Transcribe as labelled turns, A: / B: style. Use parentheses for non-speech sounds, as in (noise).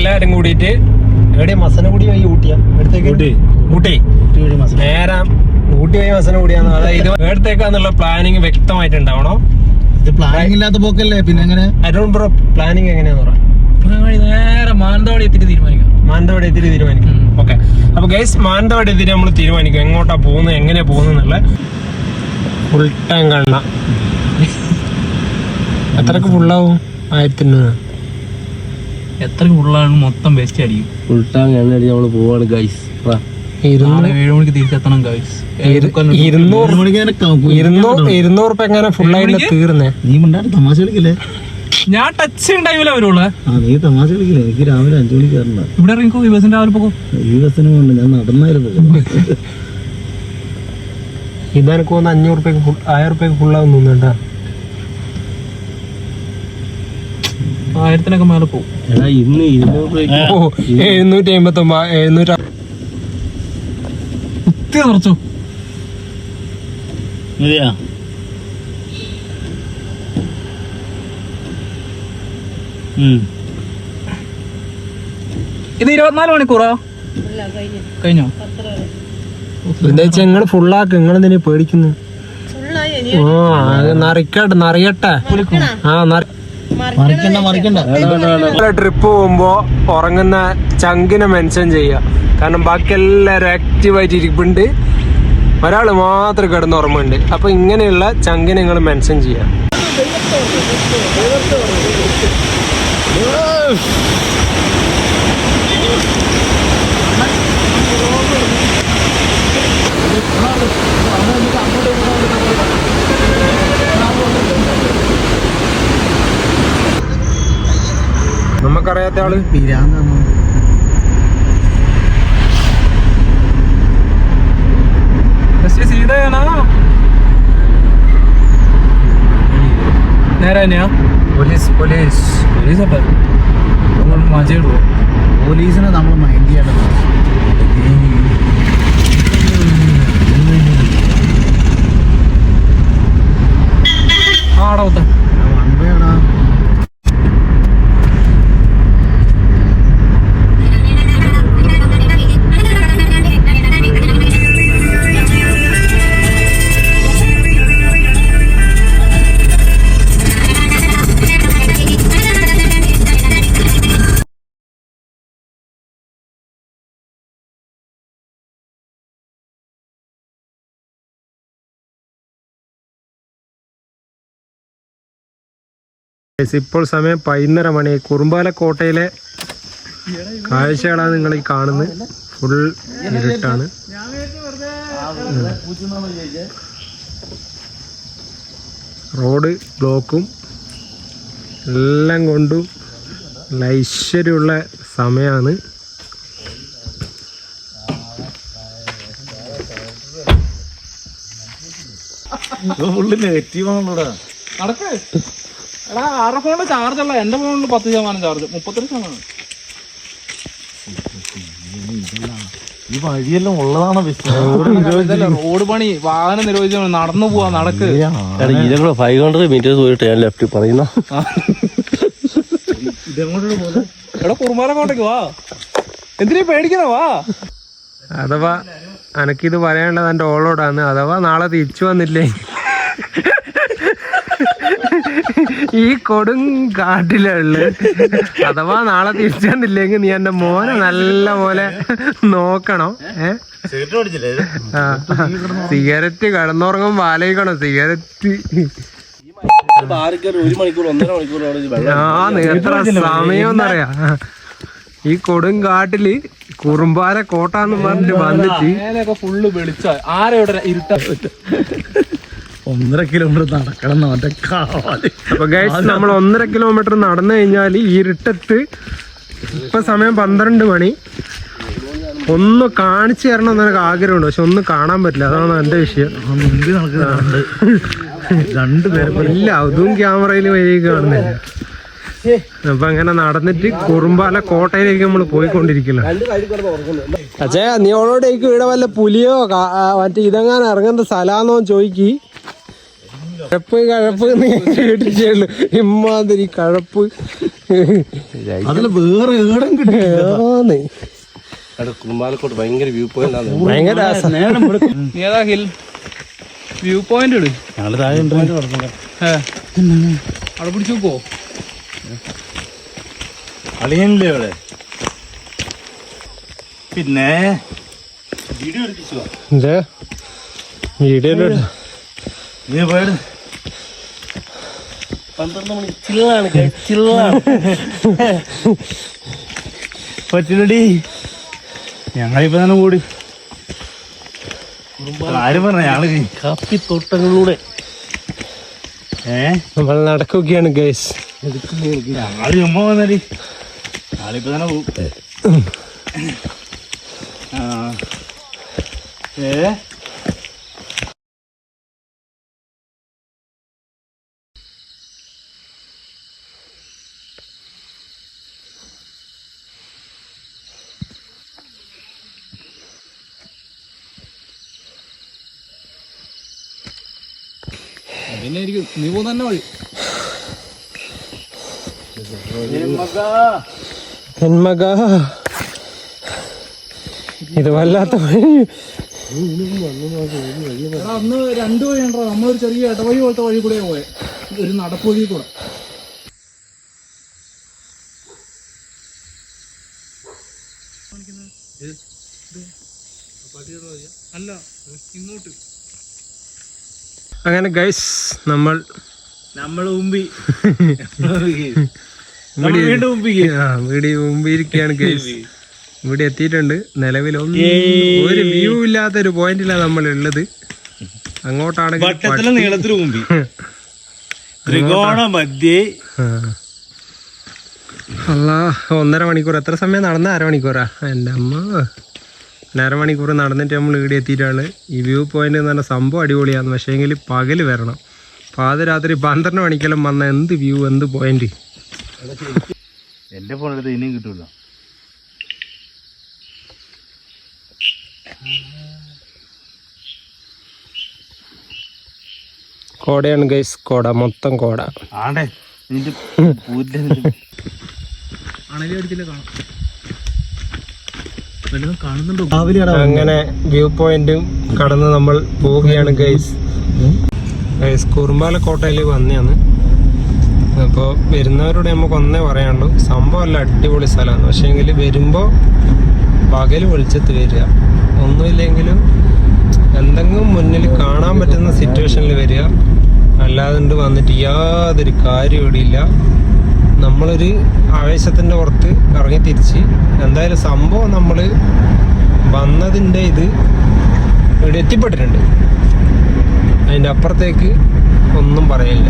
A: എല്ലാരും കൂടിയിട്ട്
B: എവിടെ മസനഗുടി വഴി ഊട്ടിയാ?
A: ഊട്ടി. ഊട്ടി.
B: ഊട്ടി വഴി മസന.
A: നേരെ ഊട്ടി വഴി മസനഗുടിയാന്ന് അതായത് ഇത് എടുത്തേക്കാന്നുള്ള പ്ലാനിങ് വ്യക്തമായിട്ടുണ്ടാവണോ?
B: ഇത് പ്ലാനിങ് ഇല്ലാത്ത പോക്കല്ലേ? പിന്നെ എങ്ങനെ?
A: അരുൺ ബ്രോ പ്ലാനിങ് എങ്ങനെയാന്ന് പറയാം
C: നേരെ മാനന്തവാടി എത്തിയിട്ട് തീരുമാനിക്കാം.
A: മാനന്തവാടി എത്തിരി തീരുമാനിക്കാം. ഓക്കെ അപ്പൊ ഗൈസ് മാനന്തവാടി എത്തിരി നമ്മൾ തീരുമാനിക്കും. എങ്ങോട്ടാ പോകുന്നത് എങ്ങനെയാ പോകുന്നത് എന്നുള്ള. ഫുൾ ടൈം കാണണം. എത്രക്ക് ഫുള്ളാവും ആയിരത്തി അഞ്ഞൂറ്.
C: എത്ര ഉള്ളാണ് മൊത്തം വേസ്റ്റ് അടിക്കും?
D: ഫുൾ ടാങ്ക് എണ്ണ അടിച്ച് നമ്മൾ പോവാണ് ഗൈസ്
A: ഇരുന്നൂറ്
C: നാളെ ഏഴ് മണിക്ക് തിരിച്ചെത്തണം ഗൈസ്
A: ഇരുന്നൂറ്
B: മണിക്ക്
A: എങ്ങനെ ഫുൾ ആയിട്ട് തീർന്നേ?
B: നീ മിണ്ടാണ്ട് തമാശ കളിക്കല്ലേ?
C: ഞാൻ ടച്ച് ഉണ്ടായില്ല വരുള്ളൂ
B: ആ നീ തമാശ കളിക്കില്ലേ? എനിക്ക് രാവിലെ അഞ്ചു മണിക്ക് കയറണ്ട
C: ഇവിടെ ഇറങ്ങിക്കോ ഈ ബസ്സിന്റെ രാവിലെ പോകും
B: ബസ്സിന് കൊണ്ട് ഞാൻ നടന്നായിരുന്നു
A: ഇതെനിക്ക് തോന്നുന്നു അഞ്ഞൂറ് റുപ്യക്ക് ഫുൾ ആയിരം റുപ്യക്ക് ഫുള്ളാവും തോന്നുന്നുണ്ടാ
C: ആയിരത്തിനൊക്കെ മേലെ പോകും
D: എടാ ഇന്ന് ഇരുന്നൂറ് രൂപയ്ക്ക്
A: ഓ എഴുന്നൂറ്റി അമ്പത്തി ഒമ്പത് എഴുന്നൂറ്റി
C: കുത്തി നിറച്ചു
B: മതിയാ
C: ഇത് ഇരുപത്തിനാല് മണിക്കൂറോ? കഴിഞ്ഞോ.
A: നിങ്ങൾ ഫുള്ളാക്ക് നിങ്ങൾ എന്തിനാ പേടിക്കുന്നു? ആ നറിക്കട്ടെ നറിയട്ടെ. നിറയട്ടെ ആ നിറ-
B: മറിക്കണ്ട മറിക്കണ്ട
A: ട്രിപ്പ് പോകുമ്പോ ഉറങ്ങുന്ന ചങ്കിനെ മെൻഷൻ ചെയ്യുക കാരണം ബാക്കി എല്ലാവരും ആക്റ്റീവായിട്ട് ഇരിപ്പുണ്ട്. ഒരാൾ മാത്രം കിടന്ന് ഉറങ്ങുന്നുണ്ട്. അപ്പൊ ഇങ്ങനെയുള്ള ചങ്കിനെ നിങ്ങൾ മെൻഷൻ ചെയ്യുക നമുക്കറിയാത്ത
C: ആൾ? സീതയാണോ? നേരെ തന്നെയാ?
A: Police police.
C: പോലീസ് അപ്പൊ മജയിടുവോ
B: പോലീസിനെ നമ്മൾ മൈൻഡ് ചെയ്യേണ്ടത്
A: ഇപ്പോൾ സമയം പതിനൊന്നര മണി. കുറുമ്പാല കോട്ടയിലെ കാഴ്ചകളാണ് നിങ്ങൾ ഈ കാണുന്നത്. ഫുൾ ഇരുട്ടാണ്. റോഡ് ബ്ലോക്കും എല്ലാം കൊണ്ടും ഐശ്വര്യമുള്ള സമയമാണ്
B: ഫുള്ള് നെഗറ്റീവ് ആണല്ലോടാ.
C: നടക്ക്. എടാ ആരുടെ ഫോണിൽ ചാർജ് അല്ല എന്റെ ഫോണിൽ പത്ത് ശതമാനം ചാർജ് മുപ്പത്തെട്ട് ശതമാനം.
B: ഈ വഴിയെല്ലാം ഉള്ളതാണോ
C: റോഡ് പണി വാഹനം നിരോധിച്ച നടന്നു പോവാ നടക്ക്.
D: ഇതിലൂടെ ഫൈവ് ഹൺഡ്രഡ് മീറ്റേഴ്സ് പോയിട്ട് ഞാൻ ലെഫ്റ്റ് പറയുന്ന.
C: എടാ വാ. എന്തിനാ പേടിക്കണ വാ.
A: അഥവാ അനക്കിത് പറയാനുള്ളത് എന്റെ ഓളോടാണ് അഥവാ നാളെ തിരിച്ചു വന്നില്ലേ? ഈ കൊടും കാട്ടിലുള്ളു. അഥവാ നാളെ തിരിച്ചെന്നില്ലെങ്കിൽ നീ എന്റെ മോനെ നല്ല പോലെ നോക്കണം. ഏ? സിഗരറ്റ് കടന്നുറങ്ങും വാലയിക്കണം സിഗരറ്റ്.
D: ഒരു മണിക്കൂർ ഒന്നര മണിക്കൂർ
A: ആ എത്ര സമയം ഈ കൊടും കാട്ടിൽ കുറുമ്പാല കോട്ടാന്ന് പറഞ്ഞിട്ട് വന്നിട്ട്
C: ഫുള്ള് വെളിച്ച. ആരാ ഇരുട്ടാ ഇരുട്ട
B: ഒന്നര കിലോമീറ്റർ നടക്കണം
A: അപ്പൊ ഗൈസ് നമ്മൾ ഒന്നര കിലോമീറ്റർ നടന്നു കഴിഞ്ഞാൽ ഈ ഇരുട്ടത്ത് ഇപ്പൊ സമയം പന്ത്രണ്ട് മണി. ഒന്ന് കാണിച്ചു തരണം എന്ന് എനിക്ക് ആഗ്രഹമുണ്ട്. പക്ഷെ ഒന്നും കാണാൻ പറ്റില്ല. അതാണ് എന്റെ വിഷയം. ഇല്ല അതും ക്യാമറയിൽ വഴി കാണുന്നില്ല. അപ്പൊ അങ്ങനെ നടന്നിട്ട് കുറുമ്പാല കോട്ടയിലേക്ക് നമ്മൾ പോയിക്കൊണ്ടിരിക്കില്ല അച്ഛാ നീ ഓളോടേക്ക് ഇവിടെ വല്ല പുലിയോ മറ്റേ ഇതെങ്ങാനും ഇറങ്ങുന്ന സ്ഥലാന്നോ ചോദിക്കി. കഴപ്പ് കഴപ്പ് കേട്ടിട്ടുള്ളൂ ഇമ്മാതിരി കഴപ്പ്.
B: അതിൽ വേറെ ഏടം കിട്ടി
A: ആന്ന്.
D: അവിടെ കുറുമ്പാലക്കോട്ട് ഭയങ്കര വ്യൂ പോയിന്റ് ആണ്.
A: ഭയങ്കര രസം.
B: നേരം വെളുക്കും. (laughs)
C: ഏതാ ഹിൽ? വ്യൂ പോയിന്റ് ഇട്.
B: ഞങ്ങൾ താഴെ ഉണ്ട്.
C: ഏ. അവിടെ പിടിച്ചു നോക്കോ
B: അളിയനില്ലേ അവിടെ? പിന്നെ വീഡിയോ
A: വീഡിയോ
B: നീ പോയത്
D: പന്ത്രണ്ട് മണി. ചില്ലാണ് guys, ചില്ലാണ്.
B: പറ്റില്ലടി ഞങ്ങളിപ്പോ തന്നെ കൂടി. ആരും പറഞ്ഞ ഞങ്ങൾ
D: കാപ്പി തോട്ടങ്ങളിലൂടെ
B: ഏ?
A: നമ്മൾ നടക്കുകയാണ് ഗൈസ്
B: ഞങ്ങൾ ചുമ്മാ വന്നടി. ഞങ്ങളിപ്പോ തന്നെ പോകും ഏ?
C: പിന്നെ എനിക്ക് നീ പോകുന്ന തന്നെ വഴി.
A: ഇത് വല്ലാത്ത വഴി.
C: അന്ന് രണ്ട് വഴി ഉണ്ടോ നമ്മളൊരു ചെറിയ ഇടവഴി പോലത്തെ വഴി കൂടെ പോയെ. ഒരു നടപ്പ് വഴി കൂടെ അല്ല ഇങ്ങോട്ട്.
A: അങ്ങനെ ഗൈസ് നമ്മൾ
B: നമ്മൾ
A: മുമ്പി മുമ്പിരിക്കുകയാണ് ഗൈസ് ഇവിടെ എത്തിയിട്ടുണ്ട്. നിലവിൽ ഒന്നും ഒരു വ്യൂ ഇല്ലാത്ത ഒരു പോയിന്റിലാണ് നമ്മൾ ഉള്ളത് അങ്ങോട്ടാണെങ്കിൽ
B: നീളത്തിന് മുമ്പി (laughs) ത്രികോണ മധ്യേ.
A: അല്ല ഒന്നര മണിക്കൂർ. എത്ര സമയം നടന്ന? അരമണിക്കൂറാ എന്റെ അമ്മ. അരമണിക്കൂർ നടന്നിട്ട് നമ്മൾ ഇവിടെ എത്തിയിട്ടാണ്. ഈ വ്യൂ പോയിന്റ് എന്ന് പറഞ്ഞ സംഭവം അടിപൊളിയാണ് പക്ഷേ എങ്കിൽ പകൽ വരണം. പാതിരാത്രി പന്ത്രണ്ട് മണിക്കെല്ലാം വന്ന എന്ത് വ്യൂ എന്ത് പോയിന്റ്
B: എന്റെ ഫോണിൽ ഇനിയും കിട്ടൂല.
A: കോടയാണ് ഗൈസ് കോട. മൊത്തം കോട.
B: ആണേ. നിന്റെ (laughs)
C: അടിച്ചില്ല കാണാം.
A: അങ്ങനെ വ്യൂ പോയിന്റും കടന്ന് നമ്മൾ പോവുകയാണ് ഗൈസ് ഗൈസ് കുറുമ്പാല കോട്ടയിൽ വന്നെയാണ്. അപ്പോൾ വരുന്നവരോട് നമുക്ക് ഒന്നേ പറയാനുള്ളൂ. സംഭവം അല്ല അടിപൊളി സ്ഥലമാണ്. പക്ഷേ എങ്കിൽ വരുമ്പോൾ പകൽ വെളിച്ചത്ത് വരിക. ഒന്നുമില്ലെങ്കിലും എന്തെങ്കിലും മുന്നിൽ കാണാൻ പറ്റുന്ന സിറ്റുവേഷനിൽ വരിക. അല്ലാതെ വന്നിട്ട് യാതൊരു കാര്യം ഇവിടെ ഇല്ല നമ്മളൊരു ആവേശത്തിന്റെ പുറത്ത് ഇറങ്ങി തിരിച്ച് എന്തായാലും സംഭവം നമ്മൾ വന്നതിന്റെ ഇത് ഇവിടെ എത്തിപ്പെട്ടിട്ടുണ്ട്. അതിന്റെ അപ്പുറത്തേക്ക് ഒന്നും പറയില്ല